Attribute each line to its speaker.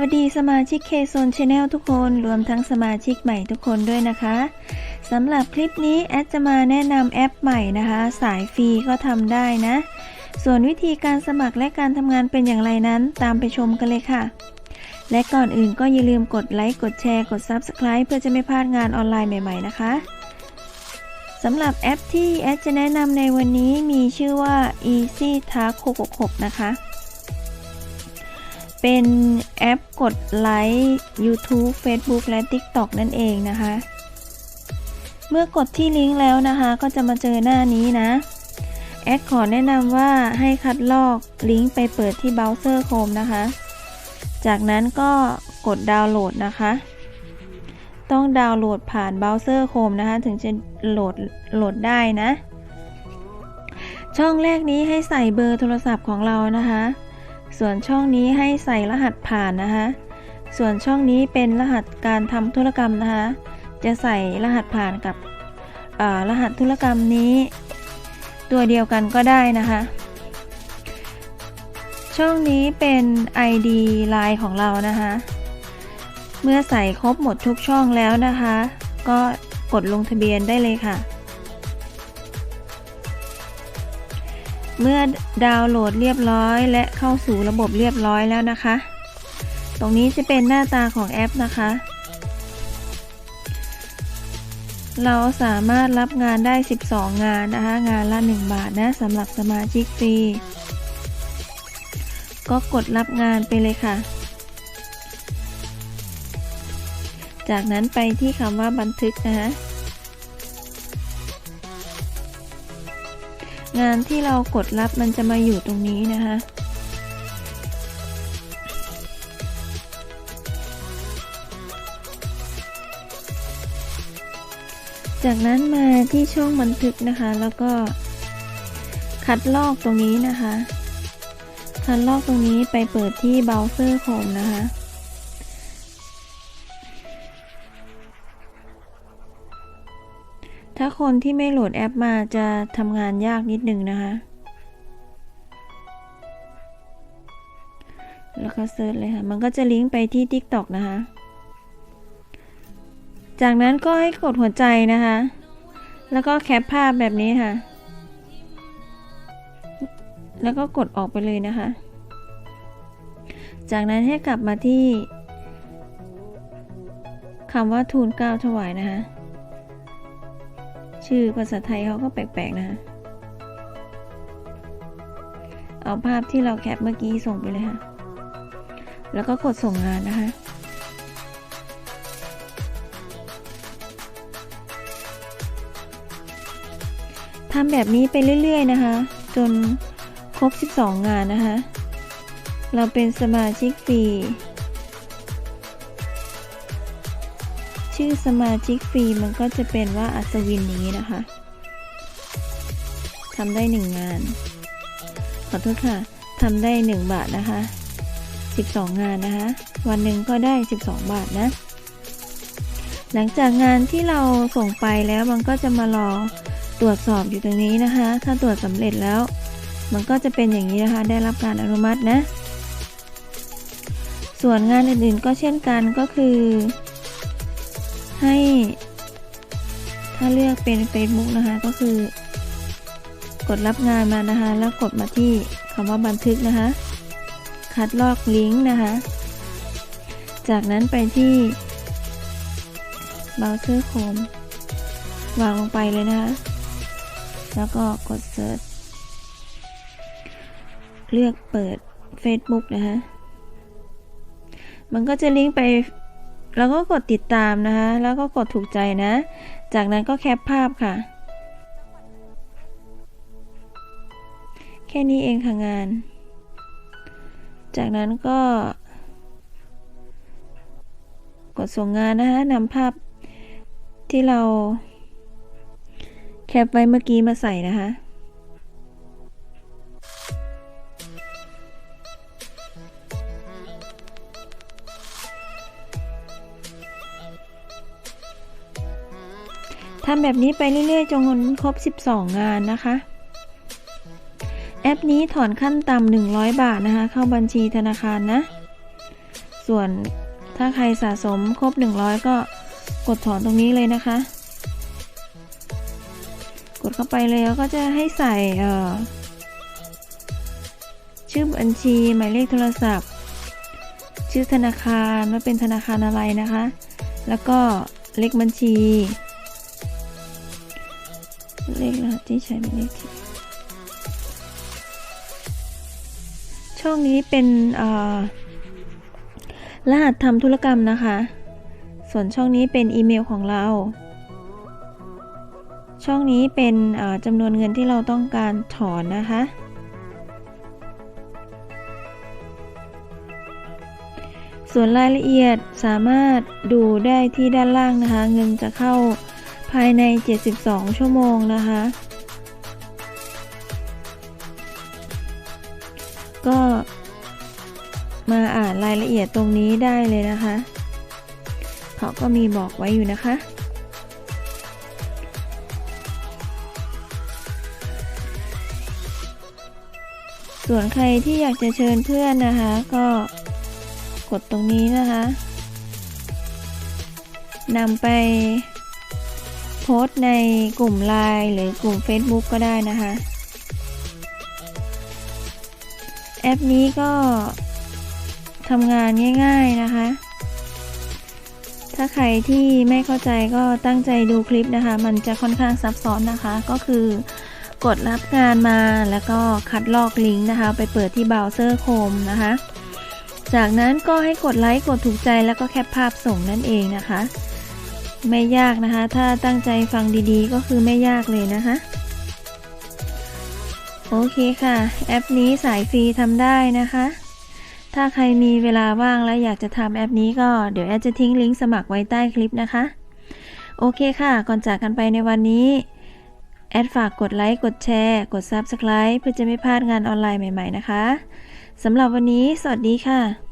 Speaker 1: วัสดีสมาชิกเคโซนชาแนลทุกคนรวมทั้งสมาชิกใหม่ทุกคนด้วยนะคะสำหรับคลิปนี้แอดจะมาแนะนำแอปใหม่นะคะ สายฟรีก็ทำได้นะ ส่วนวิธีการสมัครและการทำงานเป็นอย่างไรนั้นตามไปชมกันเลยค่ะ และก่อนอื่นก็อย่าลืมกดไลค์กดแชร์กด Subscribe เพื่อจะไม่พลาดงานออนไลน์ใหม่ ๆ นะคะสำหรับแอปที่แอดจะแนะนำในวันนี้มีชื่อว่า Easy Task 666 นะคะ เป็นแอปกดไลค์ YouTube Facebook และ TikTok นั่นเองนะคะ เมื่อกดที่ลิงก์แล้วนะคะ ก็จะมาเจอหน้านี้นะ แอดขอแนะนำว่าให้คัดลอกลิงก์ไปเปิดที่เบราว์เซอร์โคมนะคะ จากนั้นก็กดดาวน์โหลดนะคะ ต้องดาวน์โหลดผ่านเบราว์เซอร์โคมนะคะ ถึงจะโหลดโหลดได้นะ ช่องแรกนี้ให้ใส่เบอร์โทรศัพท์ของเรานะคะ ส่วนช่องนี้ให้ใส่รหัสผ่านนะคะ ส่วนช่องนี้เป็นรหัสการทำธุรกรรมนะคะ จะใส่รหัสผ่านกับรหัสธุรกรรมนี้ ตัวเดียวกันก็ได้นะคะ ช่องนี้เป็น ID ไลน์ของเรานะคะ เมื่อใส่ครบหมดทุกช่องแล้วนะคะ ก็กดลงทะเบียนได้เลยค่ะ เมื่อดาวน์โหลดเรียบร้อยและเข้าสู่ระบบเรียบร้อยแล้วนะคะ ตรงนี้จะเป็นหน้าตาของแอปนะคะ เราสามารถรับงานได้ 12 งานนะคะ งานละ 1 บาทนะสำหรับสมาชิกฟรี ก็กดรับงานไปเลยค่ะ จากนั้นไปที่คำว่าบันทึกนะคะ งานที่เรากดรับมันจะมาอยู่ตรงนี้นะคะจากนั้นมาที่ช่องบันทึกนะคะ แล้วก็คัดลอกตรงนี้นะคะ คัดลอกตรงนี้ไปเปิดที่เบราว์เซอร์โคมนะคะ คนที่ไม่โหลดแอปมาจะทำงานยากนิดนึงนะคะ แล้วก็เซิร์ชเลยค่ะ มันก็จะลิงก์ไปที่ TikTok นะคะ จากนั้นก็ให้กดหัวใจนะคะ แล้วก็แคปภาพแบบนี้ค่ะ แล้วก็กดออกไปเลยนะคะ จากนั้นให้กลับมาที่คำว่าทูลเก้าถวายนะคะ ชื่อภาษาไทยเขาก็แปลกๆนะคะเอาภาพที่เราแคปเมื่อกี้ส่งไปเลยค่ะ แล้วก็กดส่งงานนะคะ ทำแบบนี้ไปเรื่อยๆนะคะ จนครบ 12 งานนะคะ เราเป็นสมาชิกฟรี ชื่อสมาชิกฟรีมันก็จะเป็นว่าอัศวินนี้นะคะทำได้1งงาน ขอโทษค่ะทำได้1บาทนะคะ12งานนะคะ วันหนึ่งก็ได้12บาทนะ หลังจากงานที่เราส่งไปแล้วมันก็จะมารอตรวจสอบอยู่ตรงนี้นะคะ ถ้าตรวจสำเร็จแล้ว มันก็จะเป็นอย่างนี้นะคะ ได้รับการอนุมัตินะ ส่วนงานอื่นๆก็เช่นกันก็คือ ให้ ถ้าเลือกเป็น Facebook นะคะ ก็คือ กดรับงานมานะคะ แล้วกดมาที่คำว่าบันทึกนะคะ คัดลอกลิงก์นะคะ จากนั้นไปที่เบราว์เซอร์โคมวางลงไปเลยนะคะ แล้วก็กด Search เลือกเปิด Facebook นะคะ มันก็จะลิงก์ไป แล้วก็กดติดตามนะคะ แล้วก็กดถูกใจนะ จากนั้นก็แคปภาพค่ะ แค่นี้เองค่ะงาน จากนั้นก็ กดส่งงานนะคะนำภาพที่เราแคปไว้เมื่อกี้มาใส่นะคะ ทำแบบนี้ไปเรื่อยๆจนครบ 12 งานนะคะ แอปนี้ถอนขั้นต่ำ100 บาทนะคะ เข้าบัญชีธนาคารนะ ส่วนถ้าใครสะสมครบ 100 ก็กดถอนตรงนี้เลยนะคะ กดเข้าไปเลยแล้วก็จะให้ใส่ชื่อบัญชีหมายเลขโทรศัพท์ ชื่อธนาคารว่าเป็นธนาคารอะไรนะคะ แล้วก็เลขบัญชี เลขรหัสที่ใช้เป็นเลขที่ช่องนี้เป็นรหัสทำธุรกรรมนะคะ ส่วนช่องนี้เป็นอีเมลของเรา ช่องนี้เป็นจำนวนเงินที่เราต้องการถอนนะคะ ส่วนรายละเอียดสามารถดูได้ที่ด้านล่างนะคะ เงินจะเข้าายใน 72 ชั่วโมงนะคะ ก็มาอ่านรายละเอียดตรงนี้ได้เลยนะคะ เขาก็มีบอกไว้อยู่นะคะ ส่วนใครที่อยากจะเชิญเพื่อนนะคะ ก็กดตรงนี้นะคะนำไป โพสต์ในกลุ่ม Line หรือกลุ่ม Facebook ก็ได้นะคะ แอปนี้ก็ทำงานง่าย ๆนะคะ ถ้าใครที่ไม่เข้าใจก็ตั้งใจดูคลิปนะคะ มันจะค่อนข้างซับซ้อนนะคะ ก็คือกดรับงานมาแล้วก็คัดลอกลิงก์นะคะ ไปเปิดที่เบราว์เซอร์โคมนะคะ จากนั้นก็ให้กดไลค์ กดถูกใจแล้วก็แคปภาพส่งนั่นเองนะคะ ไม่ยากนะคะ ถ้าตั้งใจฟังดีๆ ก็คือไม่ยากเลยนะคะ โอเคค่ะ แอปนี้สายฟรีทำได้นะคะ ถ้าใครมีเวลาว่างและอยากจะทำแอปนี้ก็เดี๋ยวแอดจะทิ้งลิงก์สมัครไว้ใต้คลิปนะคะ โอเคค่ะ ก่อนจากกันไปในวันนี้ แอดฝากกดไลค์ กดแชร์ กด Subscribe เพื่อจะไม่พลาดงานออนไลน์ใหม่ ๆ นะคะสำหรับวันนี้ สวัสดีค่ะ